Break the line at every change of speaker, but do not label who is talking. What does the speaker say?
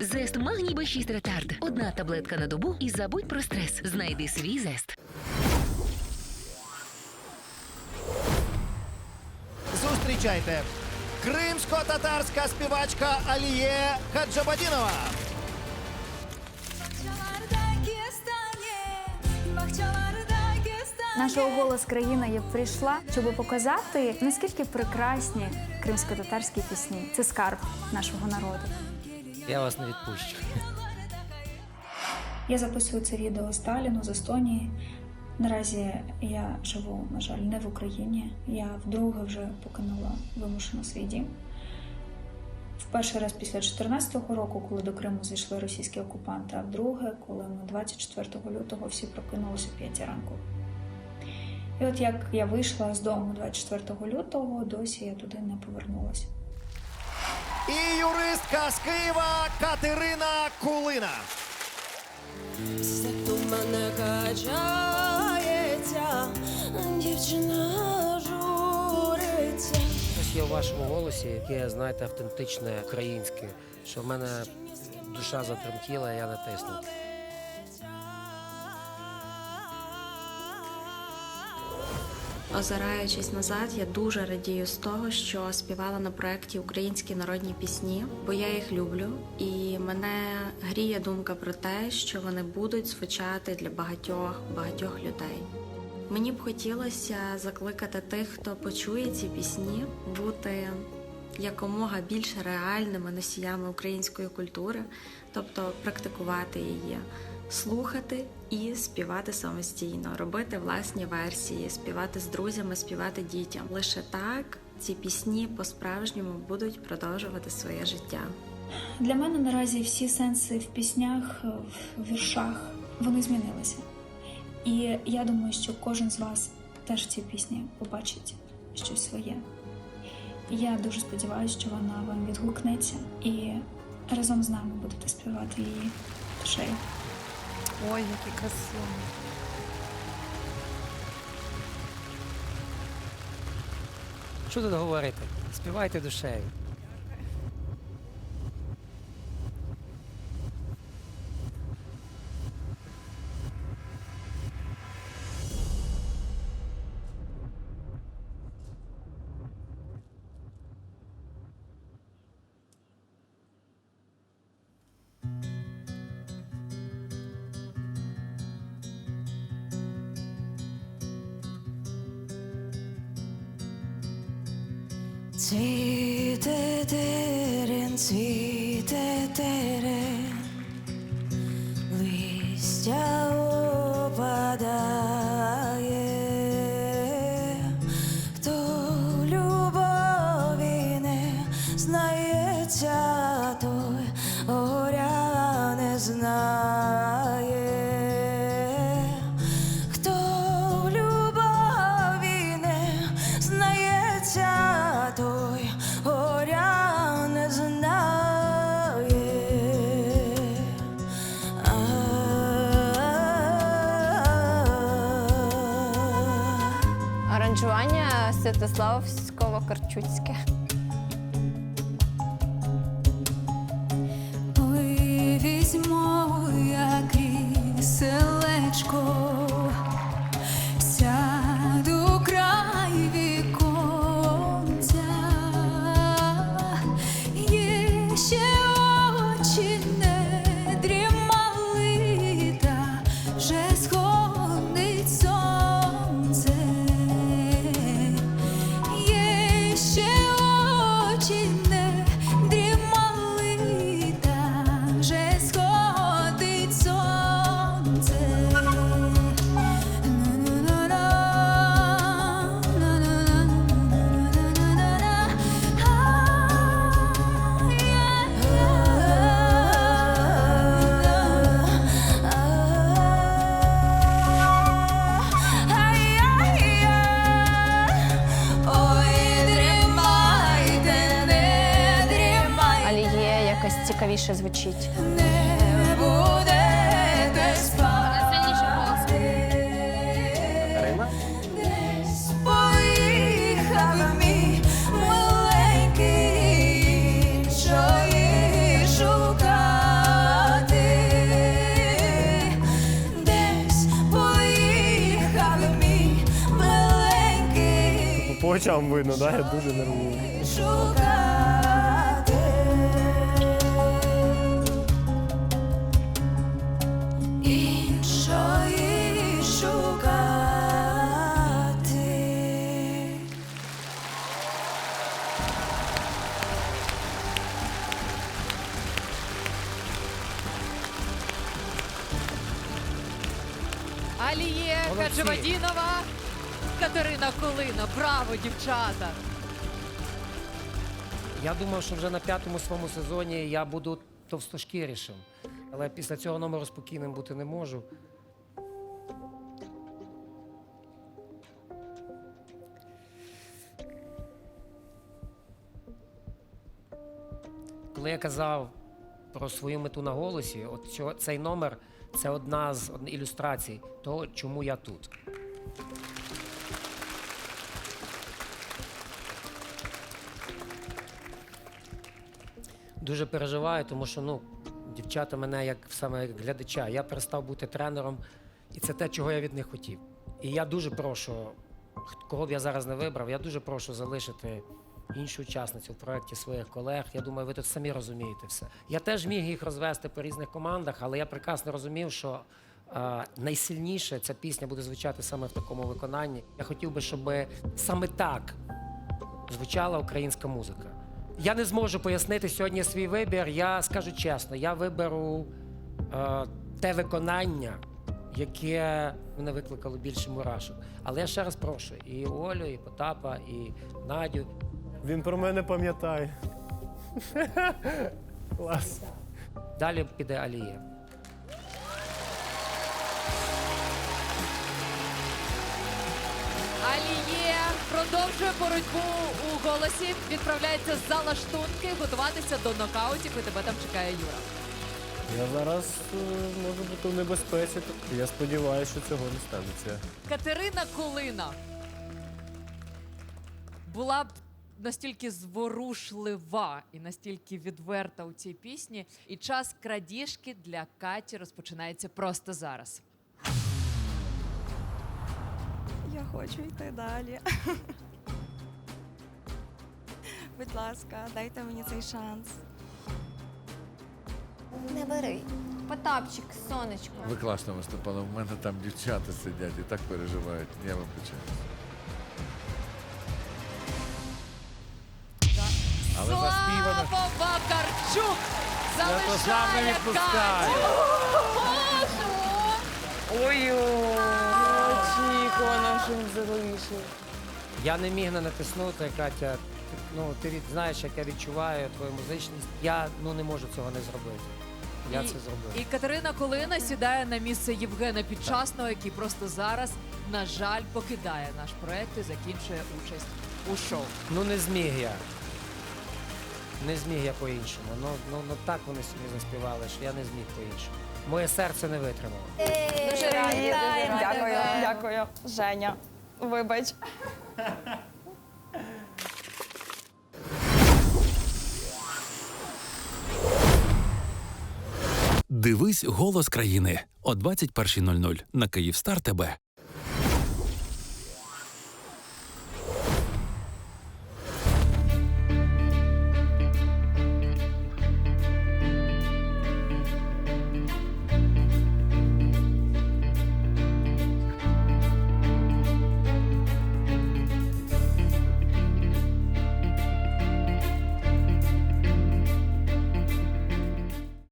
Зест Магній Б6 Ретард. Одна таблетка на добу і забудь про стрес. Знайди свій зест.
Зустрічайте! Кримсько-татарська співачка Аліє Хаджабадінова.
Наша голос країна є прийшла, щоб показати наскільки прекрасні кримсько-татарські пісні. Це скарб нашого народу.
Я вас не відпущу.
Я записую це відео з Таліну, з Естонії. Наразі я живу, на жаль, не в Україні. Я вдруге вже покинула вимушено свій дім. В перший раз після 2014 року, коли до Криму зайшли російські окупанти, а вдруге, коли ми 24 лютого всі прокинулися о 5 ранку. І от як я вийшла з дому 24 лютого, досі я туди не повернулася.
І юристка з Києва Катерина Кулина.
Мене качається, дівчина журиться.
Щось є у вашому голосі, яке, знаєте, автентичне, українське, що в мене душа затремтіла, я натиснув.
Озираючись назад, я дуже радію з того, що співала на проєкті українські народні пісні, бо я їх люблю, і мене гріє думка про те, що вони будуть звучати для багатьох багатьох людей. Мені б хотілося закликати тих, хто почує ці пісні, бути якомога більш реальними носіями української культури, тобто практикувати її, слухати і співати самостійно, робити власні версії, співати з друзями, співати дітям. Лише так ці пісні по-справжньому будуть продовжувати своє життя.
Для мене наразі всі сенси в піснях, в віршах, вони змінилися. І я думаю, що кожен з вас теж в цій пісні побачить щось своє. І я дуже сподіваюся, що вона вам відгукнеться і разом з нами будете співати її душею.
Ой, які красиві.
Що тут говорити? Співайте душею.
Цвіте терен, цвіте терен, листя опадає, хто любові не знається, той горя не знає.
Аранжування цікавіше звучить.
Не спати.
Катерина?
Десь поїхав мій маленький іншої шукати. Десь поїхав мій маленький
очам видно, да? Я дуже нервую.
Аліє
Молодці.
Хадживадінова, Катерина Кулина. Браво, дівчата!
Я думав, що вже на п'ятому своєму сезоні я буду товстошкірішим. Але після цього номеру спокійним бути не можу. Коли я казав про свою мету на голосі, от цього, цей номер це одна з ілюстрацій того, чому я тут. Дуже переживаю, тому що ну, дівчата мене як саме глядача. Я перестав бути тренером, і це те, чого я від них хотів. І я дуже прошу, кого б я зараз не вибрав, я дуже прошу залишити іншу учасницю в проєкті своїх колег. Я думаю, ви тут самі розумієте все. Я теж міг їх розвести по різних командах, але я прекрасно розумів, що е, найсильніше ця пісня буде звучати саме в такому виконанні. Я хотів би, щоб саме так звучала українська музика. Я не зможу пояснити сьогодні свій вибір. Я скажу чесно, я виберу е, те виконання, яке мене викликало більше мурашок. Але я ще раз прошу і Олю, і Потапа, і Надю.
Він про мене пам'ятає. Клас.
Далі піде Алія.
Аліє продовжує боротьбу у голосі. Відправляється за лаштунки, готуватися до нокаутів. І тебе там чекає Юра.
Я зараз е, можу бути в небезпеці. Я сподіваюся, що цього не станеться.
Катерина Кулина була б настільки зворушлива і настільки відверта у цій пісні. І час крадіжки для Каті розпочинається просто зараз.
Я хочу йти далі. Будь ласка, дайте мені цей шанс.
Не бери. Потапчик, сонечко.
Ви класно виступали. У мене там дівчата сидять і так переживають. Я вибачаю. Але заспівано.
Слава
Святослав не
залишає
відпускає.
Катю.
Очікувано, що він залишив.
Я не міг не натиснути, Катя. ти- Ну, ти від- знаєш, як я відчуваю твою музичність. Я ну не можу цього не зробити. Я
І-
це зробив.
І Катерина Колина сідає на місце Євгена Підчасного, який просто зараз, на жаль, покидає наш проект і закінчує участь у шоу.
Ну не зміг я. Не зміг я по-іншому. Ну, ну, ну так вони собі заспівали, що я не зміг по-іншому. Моє серце не витримало.
Дуже раді, дуже раді.
Дякую, дякую, Женя. Вибач.
Дивись голос країни о 21.00 на Київстар ТБ.